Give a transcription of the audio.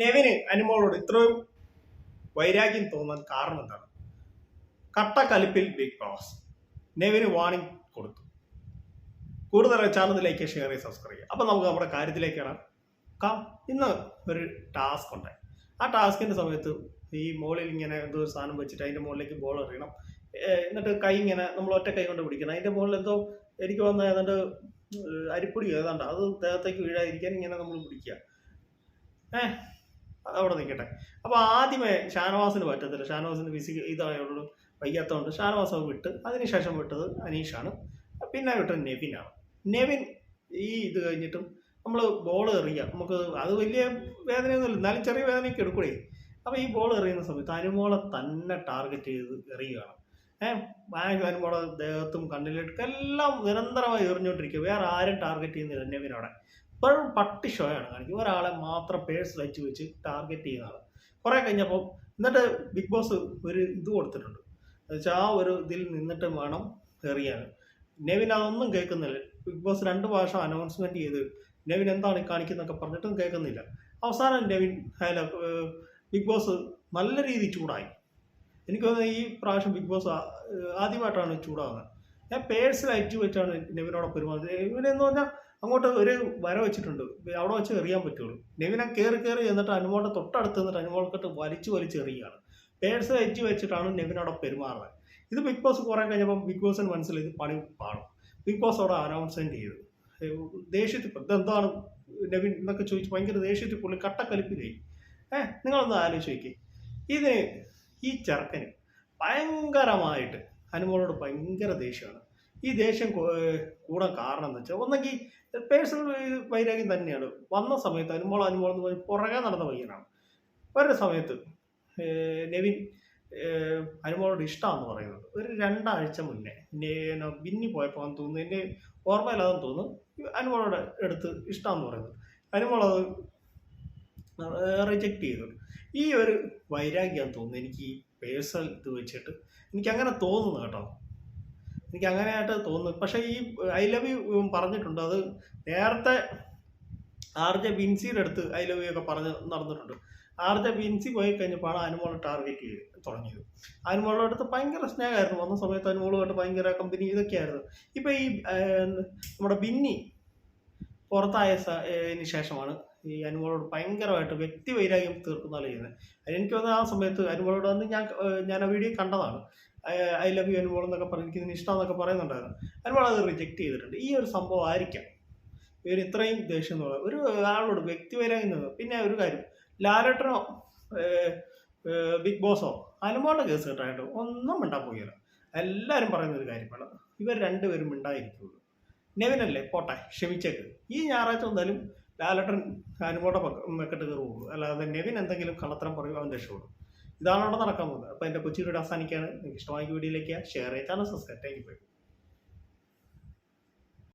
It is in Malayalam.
നെവിന് അനുമോളോട് ഇത്രയും വൈരാഗ്യം തോന്നാൻ കാരണം എന്താണ്? കട്ടക്കലിപ്പിൽ ബിഗ് ബോസ് നെവിന് വാണിംഗ് കൊടുത്തു. കൂടുതൽ ചാനലിലേക്ക് ഷെയർ ചെയ്ത് സബ്സ്ക്രൈബ് ചെയ്യുക. അപ്പം നമുക്ക് നമ്മുടെ കാര്യത്തിലേക്കാണ് കാം ഇന്ന് ഒരു ടാസ്ക് ഉണ്ടായി ആ ടാസ്കിന്റെ സമയത്ത് ഈ മോളിൽ ഇങ്ങനെ എന്തോ ഒരു സാധനം വെച്ചിട്ട് അതിന്റെ മുകളിലേക്ക് ബോൾ എറിയണം. എന്നിട്ട് കൈ ഇങ്ങനെ നമ്മൾ ഒറ്റ കൈ കൊണ്ട് പിടിക്കണം. അതിന്റെ മുകളിൽ എന്തോ എനിക്ക് വന്ന ഏതാണ്ട് അരിപ്പൊടി ഏതാണ്ട് അത് ദേഹത്തേക്ക് വീഴാതിരിക്കാൻ ഇങ്ങനെ നമ്മൾ പിടിക്കുക. ഏഹ് അതവിടെ നിൽക്കട്ടെ. അപ്പോൾ ആദ്യമേ ഷാനവാസിന് പറ്റത്തില്ല. ഷാനവാസിന് ഫിസിക്കൽ ഇതായുള്ളൂ വയ്യാത്തതുകൊണ്ട് ഷാനവാസ് വിട്ട്. അതിനുശേഷം വിട്ടത് അനീഷാണ്. പിന്നെ വിട്ടത് നെവിനാണ്. നെവിൻ ഈ ഇത് കഴിഞ്ഞിട്ടും നമ്മൾ ബോൾ എറിയുക നമുക്ക് അത് വലിയ വേദനയൊന്നുമില്ല. എന്നാലും ചെറിയ വേദനയൊക്കെ എടുക്കൂടെ. അപ്പോൾ ഈ ബോൾ എറിയുന്ന സമയത്ത് അനുമോളെ തന്നെ ടാർഗറ്റ് ചെയ്ത് എറിയുകയാണ്. ഏഹ് ബാങ്ക് അനുമോളെ ദേഹത്തും കണ്ണിലേക്കും എല്ലാം നിരന്തരമായി എറിഞ്ഞുകൊണ്ടിരിക്കുക. വേറെ ആരും ടാർഗറ്റ് ചെയ്യുന്നില്ല നെവിനോടെ ഇപ്പോഴും പട്ടി ഷോയാണ് കാണിക്കുന്നത് ഒരാളെ മാത്രം പേഴ്സ് വെച്ച് വെച്ച് ടാർഗറ്റ് ചെയ്യുന്നതാണ് കുറേ കഴിഞ്ഞപ്പോൾ എന്നിട്ട് ബിഗ് ബോസ് ഒരു ഇത് കൊടുത്തിട്ടുണ്ട്. എന്നുവെച്ചാൽ ആ ഒരു ഇതിൽ നിന്നിട്ട് വേണം എറിയാൻ. നെവിൻ അതൊന്നും കേൾക്കുന്നില്ല. ബിഗ് ബോസ് രണ്ട് പ്രാവശ്യം അനൗൺസ്മെന്റ് ചെയ്ത് നെവിൻ എന്താണ് കാണിക്കുന്നൊക്കെ പറഞ്ഞിട്ടും കേൾക്കുന്നില്ല. അവസാനം നെവിൻ അല്ല ബിഗ് ബോസ് നല്ല രീതിയിൽ ചൂടായി. എനിക്ക് തോന്നുന്നു ഈ പ്രാവശ്യം ബിഗ് ബോസ് ആദ്യമായിട്ടാണ് ചൂടാകുന്നത് ഞാൻ പേഴ്സിൽ അയച്ചു വെച്ചാണ് നെവിനോട് പെരുമാറുന്നത് നെവിനെന്ന് പറഞ്ഞാൽ അങ്ങോട്ട് ഒരു വര വെച്ചിട്ടുണ്ട്. അവിടെ വെച്ച് എറിയാൻ പറ്റുള്ളൂ. നെവിനെ കയറി കയറി എന്നിട്ട് അനുമോളുടെ തൊട്ടടുത്ത് നിന്നിട്ട് അനുമോൾക്കിട്ട് വലിച്ചു വലിച്ച് എറിയുകയാണ്. പേഴ്സ് അയച്ചു വെച്ചിട്ടാണ് നെവിൻ അവിടെ പെരുമാറുന്നത്. ഇത് ബിഗ് ബോസ് കുറേ കഴിഞ്ഞപ്പോൾ ബിഗ് ബോസിന് മനസ്സിലായി ഇത് പണി പാടും. ബിഗ് ബോസ് അവിടെ അനൗൺസ്മെന്റ് ചെയ്തു. ദേഷ്യത്തിൽ ഇതെന്താണ് നെവിൻ എന്നൊക്കെ ചോദിച്ച് ഭയങ്കര ദേഷ്യത്തിൽ പുള്ളി കട്ടക്കലിപ്പിലായി. ഏഹ് നിങ്ങളൊന്ന് ആലോചിച്ച് നോക്കി ഇത് ഈ ചെറുക്കന് ഭയങ്കരമായിട്ട് അനുമോളോട് ഭയങ്കര ദേഷ്യമാണ്. ഈ ദേഷ്യം കൂടാൻ കാരണം എന്ന് വെച്ചാൽ ഒന്നെങ്കിൽ പേഴ്സണൽ വൈരാഗ്യം തന്നെയാണ്. വന്ന സമയത്ത് അനുമോൾ അനുമോൾ എന്ന് പറഞ്ഞ് പുറകെ നടന്ന പയ്യനാണ്. ഒരു സമയത്ത് നെവിൻ അനുമോളോട് ഇഷ്ടമാണെന്ന് പറയുന്നത്. ഒരു രണ്ടാഴ്ച മുന്നേ ബിന്നി പോയപ്പോൾ തോന്നുന്നു എന്റെ ഓർമ്മയില്ലാതെന്ന് തോന്നുന്നു അനുമോളോട് എടുത്ത് ഇഷ്ടമാണെന്ന് പറയുന്നത്. അനുമോൾ അത് റിജക്റ്റ് ചെയ്തു. ഈ ഒരു വൈരാഗ്യം തോന്നുന്നു എനിക്ക് ഈ പേഴ്സണൽ ഇത് വെച്ചിട്ട്. എനിക്ക് അങ്ങനെ തോന്നുന്നു കേട്ടോ. എനിക്ക് അങ്ങനെയായിട്ട് തോന്നുന്നു. പക്ഷേ ഈ ഐ ലവ് യു പറഞ്ഞിട്ടുണ്ട്. അത് നേരത്തെ ആർ ജെ ബിൻസിയുടെ അടുത്ത് ഐ ലവ് യു ഒക്കെ പറഞ്ഞ് നടന്നിട്ടുണ്ട്. ആർ ജെ ബിൻസി പോയി കഴിഞ്ഞപ്പോഴാണ് അനുമോളെ ടാർഗറ്റ് ചെയ്ത് തുടങ്ങിയത്. അനുമോളുടെ അടുത്ത് ഭയങ്കര സ്നേഹമായിരുന്നു. വന്ന സമയത്ത് അനുമോളുമായിട്ട് ഭയങ്കര കമ്പനി ഇതൊക്കെയായിരുന്നു. ഇപ്പം ഈ നമ്മുടെ ബിന്നി പുറത്തായ ശേഷമാണ് ഈ അനുമോളോട് ഭയങ്കരമായിട്ട് വ്യക്തി വൈരാഗ്യം തീർക്കുന്ന പോലെ ചെയ്യുന്നത്. എനിക്ക് തോന്നുന്നു ആ സമയത്ത് അനുമോളോട് വന്ന് ഞാൻ ഞാൻ ആ വീഡിയോ കണ്ടതാണ്. ഐ ലവ് യു അനുമോൾ എന്നൊക്കെ പറഞ്ഞ് എനിക്ക് ഇതിന് ഇഷ്ടം എന്നൊക്കെ പറയുന്നുണ്ടായിരുന്നു. അനുമോൾ അത് റിജക്റ്റ് ചെയ്തിട്ടുണ്ട്. ഈ ഒരു സംഭവം ആയിരിക്കാം. ഇവർ ഇത്രയും ദേഷ്യം എന്ന് പറയുന്നത്. ഒരു ആളോട് വ്യക്തി വൈരാഗ്യം പിന്നെ ഒരു കാര്യം. ലാലേട്ടനോ ബിഗ് ബോസോ അനുമോളുടെ കേസ് കേട്ടായിട്ട് ഒന്നും മിണ്ടാൻ പോകില്ല എല്ലാവരും പറയുന്ന ഒരു കാര്യമാണ്. ഇവർ രണ്ടുപേരും മിണ്ടായിരിക്കുള്ളൂ നെവിനല്ലേ പോട്ടെ ക്ഷമിച്ചേക്ക്. ഈ ഞായറാഴ്ച എന്തായാലും ലാലട്ടൻ അനുമോടെ മെക്കെട്ട് കയറുള്ളൂ അല്ലാതെ നെവിൻ എന്തെങ്കിലും കള്ളത്തരം പറയും അവൻ രക്ഷപ്പെടും. ഇതാണ് അവിടെ നടക്കാൻ പോകുന്നത്. അപ്പോൾ എന്റെ കൊച്ചു വീഡിയോ അവസാനിക്കുകയാണ്. നിങ്ങൾക്ക് ഇഷ്ടമായ വീഡിയോയിലേക്ക് share channel subscribe thank you